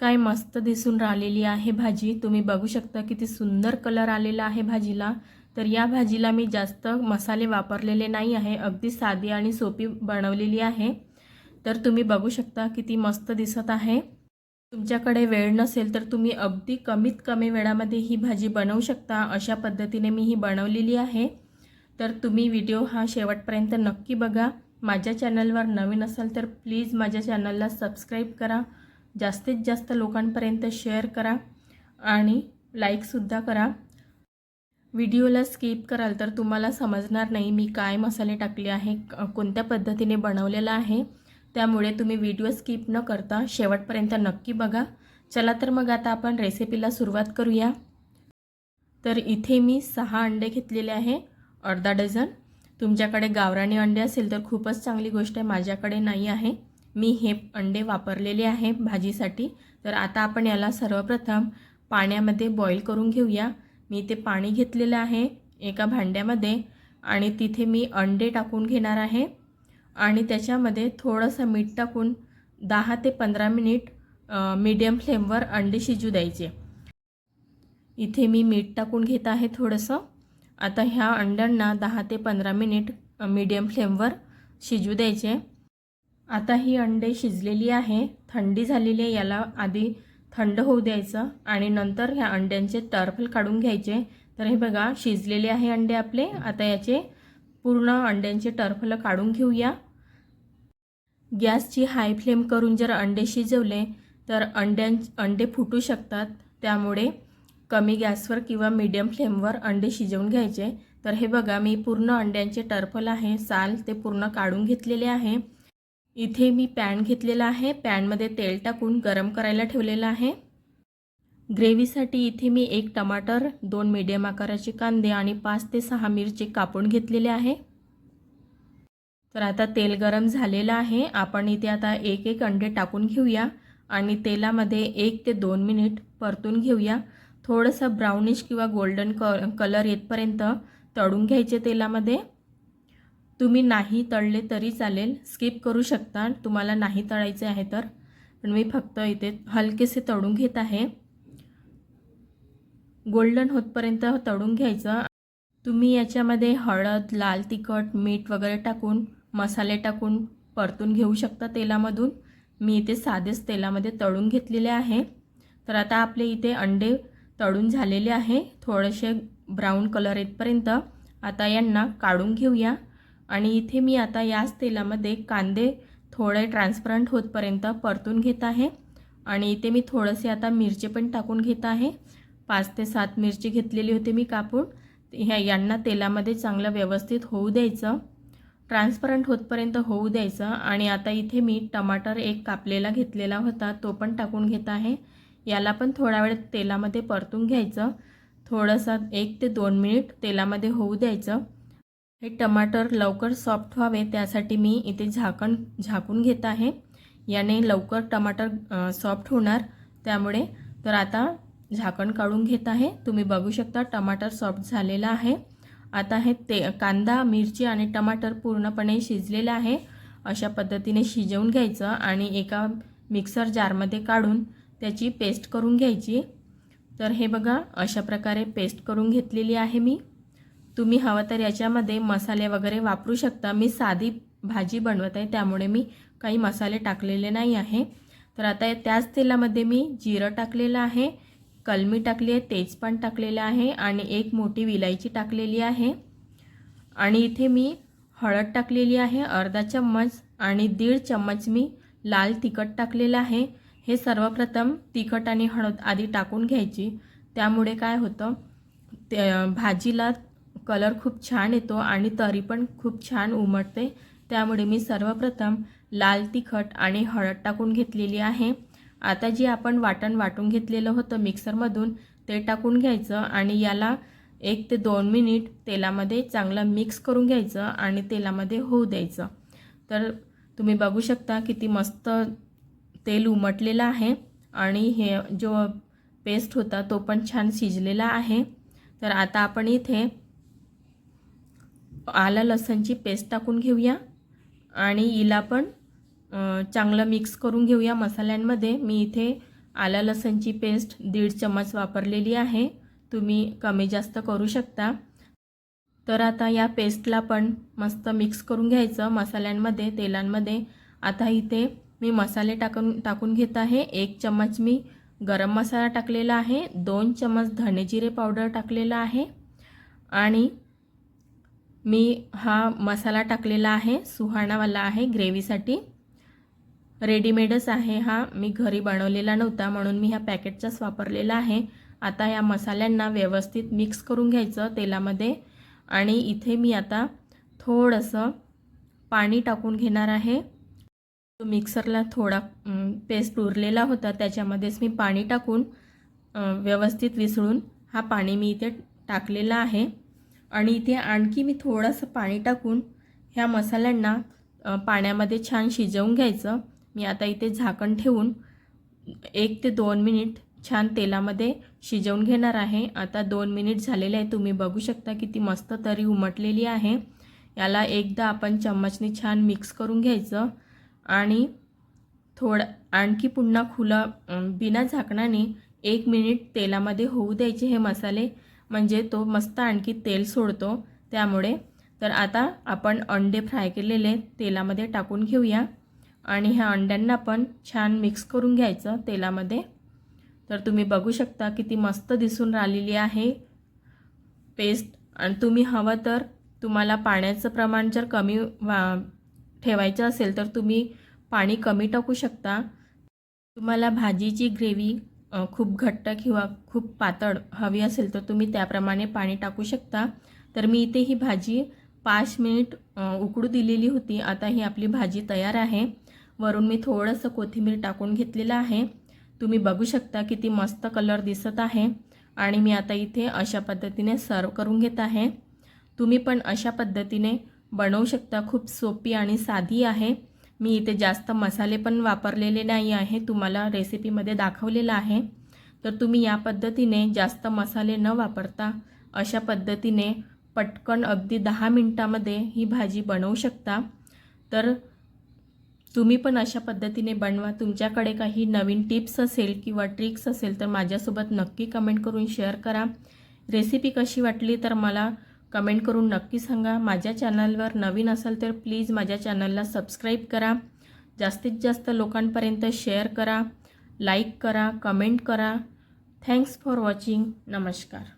काय मस्त दिसून राहिलेली आहे भाजी. तुम्ही बघू शकता किती सुंदर कलर आलेला आहे भाजीला. तर या भाजीला मी जास्त मसाले वापरलेले नाही आहे. अगदी साधी आणि सोपी बनवलेली आहे. तर तुम्ही बघू शकता किती मस्त दिसत आहे. तुमच्याकडे वेळ नसेल तर तुम्ही अगदी कमीत कमी वेळामध्ये ही भाजी बनवू शकता. अशा पद्धतीने मी ही बनवलेली आहे. तर तुम्ही व्हिडिओ हा शेवटपर्यंत नक्की बघा. माझ्या चॅनलवर नवीन असाल तर प्लीज माझ्या चॅनलला सबस्क्राईब करा. जास्तीत जास्त लोकांपर्यंत शेअर करा आणि लाईकसुद्धा करा. व्हिडिओला स्किप कराल तर तुम्हाला समजणार नाही मी काय मसाले टाकले आहे कोणत्या पद्धतीने बनवलेला आहे. त्यामुळे तुम्ही व्हिडिओ स्किप न करता शेवटपर्यंत नक्की बघा. चला तर मग आता आपण रेसिपीला सुरुवात करूया. तर इथे मी सहा अंडे घेतलेले आहे अर्धा डझन. तुमच्याकडे गावरानी अंडे असेल तर खूपच चांगली गोष्ट आहे माझ्याकडे नाही आहे. मी हे अंडे वापरलेले आहे भाजीसाठी. तर आता आपण याला सर्वप्रथम पाण्यामध्ये बॉईल करून घेऊया. मी ते पाणी घेतलेलं आहे एका भांड्यामध्ये आणि तिथे मी अंडे टाकून घेणार आहे. आणि त्याच्यामध्ये थोडंसं मीठ टाकून दहा ते पंधरा मिनिट मीडियम फ्लेमवर अंडे शिजू द्यायचे. इथे मी मीठ टाकून घेत आहे थोडंसं. आता ह्या अंड्यांना दहा ते पंधरा मिनिट मीडियम फ्लेमवर शिजू द्यायचे. आता ही अंडे शिजलेली आहे थंडी झालेली आहे याला आधी थंड होऊ द्यायचं आणि नंतर ह्या अंड्यांचे टर्फल काढून घ्यायचे. तर हे बघा शिजलेले आहे अंडे आपले. आता याचे पूर्ण अंड्यांचे टर्फल काढून घेऊया. गॅसची हाय फ्लेम करून जर अंडे शिजवले तर अंड्यां अंडे फुटू शकतात. त्यामुळे कमी गॅसवर किंवा मीडियम फ्लेमवर अंडे शिजवून घ्यायचे. तर हे बघा मी पूर्ण अंड्यांचे टर्फल आहे साल ते पूर्ण काढून घेतलेले आहे. इथे मी पॅन घेतलेला आहे. पॅनमध्ये तेल टाकून गरम करायला ठेवलेलं आहे. ग्रेव्हीसाठी इथे मी एक टमाटर दोन मीडियम आकाराचे कांदे आणि पाच ते सहा मिरची कापून घेतलेले आहे. तर आता तेल गरम झालेलं आहे. आपण इथे आता एक एक अंडे टाकून घेऊया आणि तेलामध्ये एक ते दोन मिनिट परतून घेऊया. थोडंसं ब्राउनिश किंवा गोल्डन क कलर येतपर्यंत तळून घ्यायचे तेलामध्ये. तुम्ही नाही तळले तरी चालेल. स्किप करू शकता. तुम्हाला नाही तळायचे आहे तर. पण मी फक्त इथे हलकेसे तळून घेत आहे. गोल्डन होतपर्यंत तळून घ्यायचं. तुम्ही याच्यामध्ये हळद लाल तिखट मीठ वगैरे टाकून मसाले टाकून परतून घेऊ शकता तेलामधून. मी इथे साधेच तेलामध्ये तळून घेतलेले आहे. तर आता आपले इथे अंडे तळून झालेले आहे. थोडेसे ब्राऊन कलर येतपर्यंत आता यांना काढून घेऊया. आणि इथे मी आता याच तेलामध्ये कांदे थोडे ट्रान्सपरंट होतपर्यंत परतून घेत आहे. आणि इथे मी थोडेसे आता मिरची पण टाकून घेत आहे. पाच ते सात मिरची घेतलेली होती मी कापून. ह्या यांना तेलामध्ये चांगलं व्यवस्थित होऊ द्यायचं. ट्रान्सपरंट होतपर्यंत होऊ द्यायचं. आणि आता इथे मी टमाटर एक कापलेला घेतलेला होता तो पण टाकून घेत आहे. याला पण थोडा वेळ तेलामध्ये परतून घ्यायचं. थोडंसं एक ते दोन मिनिट तेलामध्ये होऊ द्यायचं. हे टमाटर लवकर सॉफ्ट व्हावे त्यासाठी मी इथे झाकण झाकून घेत आहे. याने लवकर टमाटर सॉफ्ट होणार. त्यामुळे तर आता झाकण काढून घेत आहे. तुम्ही बघू शकता टमाटर सॉफ्ट झालेला आहे. आता हे ते कांदा मिरची आणि टमाटर पूर्णपणे शिजलेलं आहे. अशा पद्धतीने शिजवून घ्यायचं आणि एका मिक्सर जारमध्ये काढून त्याची पेस्ट करून घ्यायची. तर हे बघा अशा प्रकारे पेस्ट करून घेतलेली आहे मी. तुम्ही हवं तर याच्यामध्ये मसाले वगैरे वापरू शकता. मी साधी भाजी बनवत आहे त्यामुळे मी काही मसाले टाकलेले नाही आहे. तर आता त्याच तेलामध्ये मी जिरं टाकलेलं आहे कलमी टाकली आहे तेजपान टाकलेलं आहे आणि एक मोठी विलायची टाकलेली आहे. आणि इथे मी हळद टाकलेली आहे अर्धा चम्मच आणि दीड चम्मच मी लाल तिखट टाकलेलं आहे. हे सर्वप्रथम तिखट आणि हळद आधी टाकून घ्यायची. त्यामुळे काय होतं ते भाजीला कलर खूप छान येतो आणि तरी पण खूप छान उमटते. त्यामुळे मी सर्वप्रथम लाल तिखट आणि हळद टाकून घेतलेली आहे. आता जे आपण वाटण वाटून घेतलेलं होतं मिक्सरमधून ते टाकून घ्यायचं आणि याला एक ते दोन मिनिट तेलामध्ये चांगलं मिक्स करून घ्यायचं आणि तेलामध्ये होऊ द्यायचं. तर तुम्ही बघू शकता किती मस्त तेल उमटलेलं आहे आणि हे जो पेस्ट होता तो पण छान शिजलेला आहे. तर आता आपण इथे आलं लसणची पेस्ट टाकून घेऊया. आणि हिला पण चांगलं मिक्स करून घेऊया मसाल्यांमध्ये. मी इथे आला लसणची पेस्ट दीड चम्मच वापरलेली आहे. तुम्ही कमी जास्त करू शकता. तर आता या पेस्टला पण मस्त मिक्स करून घ्यायचं मसाल्यांमध्ये तेलांमध्ये. आता इथे मी मसाले टाकून टाकून घेत आहे. एक चम्मच मी गरम मसाला टाकलेला आहे. दोन चम्मच धणेजिरे पावडर टाकलेला आहे. आणि मी हा मसाला टाकलेला आहे सुहाणावाला आहे ग्रेव्हीसाठी. रेडीमेडच आहे हा. मी घरी बनवलेला नव्हता म्हणून मी ह्या पॅकेटचाच वापरलेला आहे. आता या मसाल्यांना व्यवस्थित मिक्स करून घ्यायचं तेलामध्ये. आणि इथे मी आता थोडंसं पाणी टाकून घेणार आहे. तो मिक्सरला थोडा पेस्ट उरलेला होता त्याच्यामध्येच मी पाणी टाकून व्यवस्थित विसळून हा पाणी मी इथे टाकलेला आहे. आणि इथे आणखी मी थोडंसं पाणी टाकून ह्या मसाल्यांना पाण्यामध्ये छान शिजवून घ्यायचं. मी आता इथे झाकण ठेवून एक ते दोन मिनिट छान तेलामध्ये शिजवून घेणार आहे. आता दोन मिनिट झालेले आहे तुम्ही बघू शकता किती मस्त तरी उमटलेली आहे. याला एकदा आपण चम्मचने छान मिक्स करून घ्यायचं आणि थोडं आणखी पुन्हा खुलं बिना झाकणाने एक मिनिट तेलामध्ये होऊ द्यायचे हे मसाले. म्हणजे तो मस्त आणखी तेल सोडतो त्यामुळे. तर आता आपण अंडे फ्राय केलेले तेलामध्ये टाकून घेऊया. आणि ह्या अंड्यांना पण छान मिक्स करून घ्यायचं तेलामध्ये. तर तुम्ही बघू शकता किती मस्त दिसून राहिलेली आहे पेस्ट. आणि तुम्ही हवं तर तुम्हाला पाण्याचं प्रमाण जर कमी वा ठेवायचं असेल तर तुम्ही पाणी कमी टाकू शकता. तुम्हाला भाजीची ग्रेव्ही खूप घट्ट किंवा खूप पातळ हवी असेल तर तुम्ही त्याप्रमाणे पाणी टाकू शकता. तर मी इथे ही भाजी पाच मिनिट उकडू दिलेली होती. आता ही आपली भाजी तयार आहे. वरून मी थोडंसं कोथिंबीर टाकून घेतलेलं आहे. तुम्ही बघू शकता किती मस्त कलर दिसत आहे. आणि मी आता इथे अशा पद्धतीने सर्व करून घेत आहे. तुम्ही पण अशा पद्धतीने बनवू शकता. खूप सोपी आणि साधी आहे. मी इथे जास्त मसाले पण वापरलेले नाही आहे तुम्हाला रेसिपीमध्ये दाखवलेलं आहे. तर तुम्ही या पद्धतीने जास्त मसाले न वापरता अशा पद्धतीने पटकन अगदी दहा मिनटामध्ये ही भाजी बनवू शकता. तर तुम्ही पण अशा पद्धतीने बनवा. तुमच्याकडे काही नवीन टिप्स असेल किंवा ट्रिक्स असेल तर माझ्यासोबत नक्की कमेंट करून शेअर करा. रेसिपी कशी वाटली तर मला कमेंट करून नक्की सांगा. माझ्या चॅनलवर नवीन असाल तर प्लीज माझ्या चॅनलला सबस्क्राईब करा. जास्तीत जास्त लोकांपर्यंत शेअर करा लाईक करा कमेंट करा. Thanks for watching. नमस्कार.